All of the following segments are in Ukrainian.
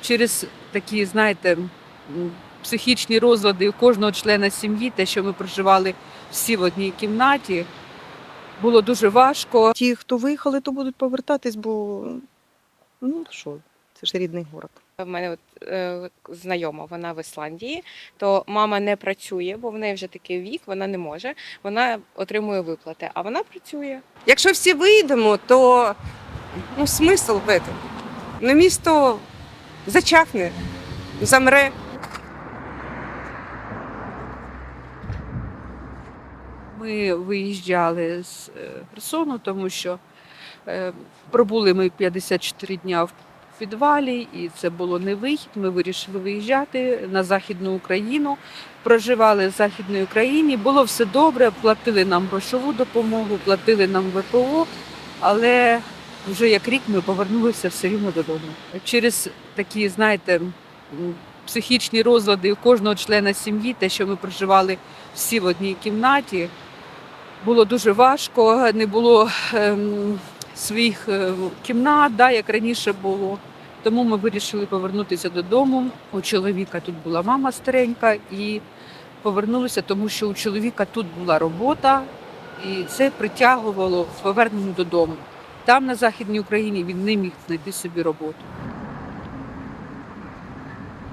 Через такі, знаєте, психічні розлади у кожного члена сім'ї, те, що ми проживали всі в одній кімнаті, було дуже важко. Ті, хто виїхали, то будуть повертатись, бо ну що, це ж рідний город. В мене от е, знайома, вона в Ісландії, то мама не працює, бо в неї вже такий вік, вона не може. Вона отримує виплати, а вона працює. Якщо всі вийдемо, то ну, смисл в этом. Ну, місто зачахне, замре. Ми виїжджали з е, Херсону, тому що е, пробули ми 54 дня в підвалі, і це було не вихід. Ми вирішили виїжджати на Західну Україну. Проживали в Західній Україні. Було все добре, платили нам грошову допомогу, платили нам ВПО, але вже як рік ми повернулися все рівно додому. Через такі, знаєте, психічні розлади у кожного члена сім'ї, те, що ми проживали всі в одній кімнаті. Було дуже важко, не було ем, своїх е, кімнат, да, як раніше було. Тому ми вирішили повернутися додому. У чоловіка тут була мама старенька, і повернулися, тому що у чоловіка тут була робота, і це притягувало в поверненню додому. Там, на Західній Україні, він не міг знайти собі роботу.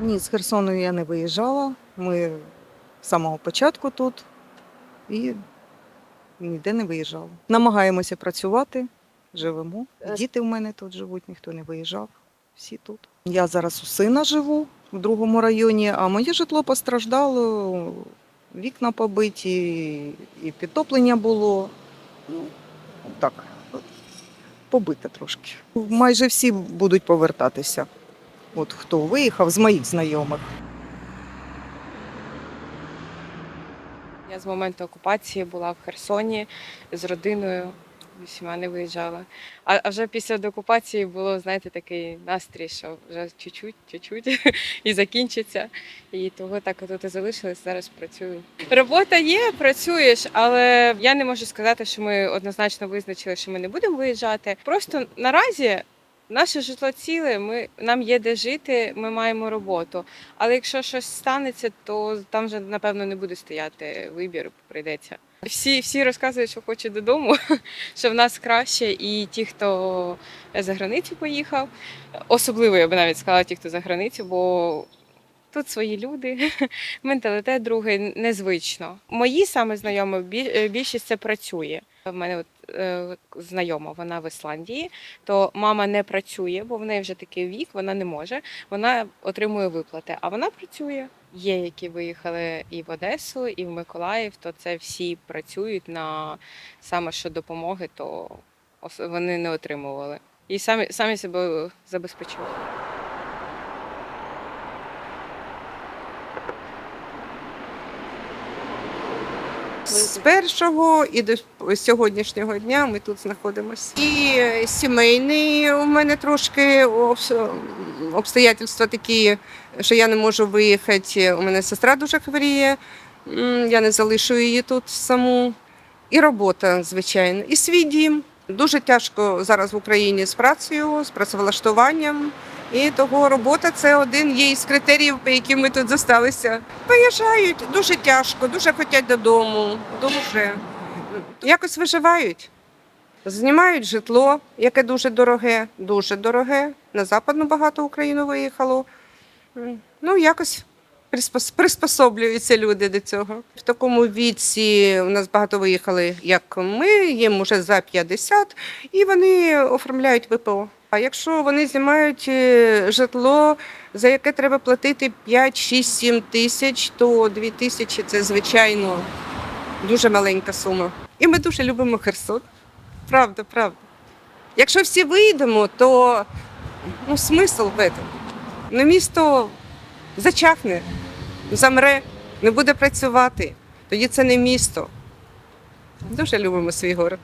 Ні, з Херсону я не виїжджала. Ми з самого початку тут і ніде не виїжджали. Намагаємося працювати, живемо. Діти в мене тут живуть, ніхто не виїжджав. Всі тут. Я зараз у сина живу в другому районі, а моє житло постраждало, вікна побиті, і підтоплення було. Ну, так, побите трошки. Майже всі будуть повертатися. От хто виїхав з моїх знайомих. Я з моменту окупації була в Херсоні з родиною, всіма не виїжджала. А, а вже після деокупації було, знаєте, такий настрій, що вже чуть-чуть, чуть-чуть і закінчиться. І того так тут і залишилась, зараз працюю. Робота є, працюєш, але я не можу сказати, що ми однозначно визначили, що ми не будемо виїжджати. Просто наразі. Наше житло ціле, ми нам є де жити, ми маємо роботу. Але якщо щось станеться, то там вже напевно не буде стояти вибір, прийдеться. Всі, всі розказують, що хочуть додому, що в нас краще, і ті, хто за границю поїхав, особливо я би навіть сказала, ті, хто за границю, бо тут свої люди, менталітет другий, незвично. Мої саме знайомі е, більшість це працює. В мене от е, знайома, вона в Ісландії, то мама не працює, бо в неї вже такий вік, вона не може. Вона отримує виплати, а вона працює. Є, які виїхали і в Одесу, і в Миколаїв, то це всі працюють на саме що допомоги, то вони не отримували. І самі, самі себе забезпечують. З першого і до сьогоднішнього дня ми тут знаходимося. І е, сімейний у мене трошки обстоятельства такі, що я не можу виїхати. У мене сестра дуже хворіє, я не залишу її тут саму. І робота, звичайно, і свій дім. Дуже тяжко зараз в Україні з працею, з працевлаштуванням. І того робота це один є із критеріїв, по яким ми тут зосталися. Виїжджають дуже тяжко, дуже хочуть додому, дуже якось виживають. Знімають житло, яке дуже дороге, дуже дороге. На западну багато Україну виїхало. Ну, якось приспос- приспособлюються люди до цього. В такому віці у нас багато виїхали, як ми, їм уже за 50, і вони оформляють ВПО. А якщо вони знімають е, житло, за яке треба платити 5, 6, 7 тисяч, то 2 тисячі це звичайно дуже маленька сума. І ми дуже любимо Херсон. Правда, правда. Якщо всі вийдемо, то ну, смисл в этом. Ну, місто зачахне, замре, не буде працювати. Тоді це не місто. Дуже любимо свій город.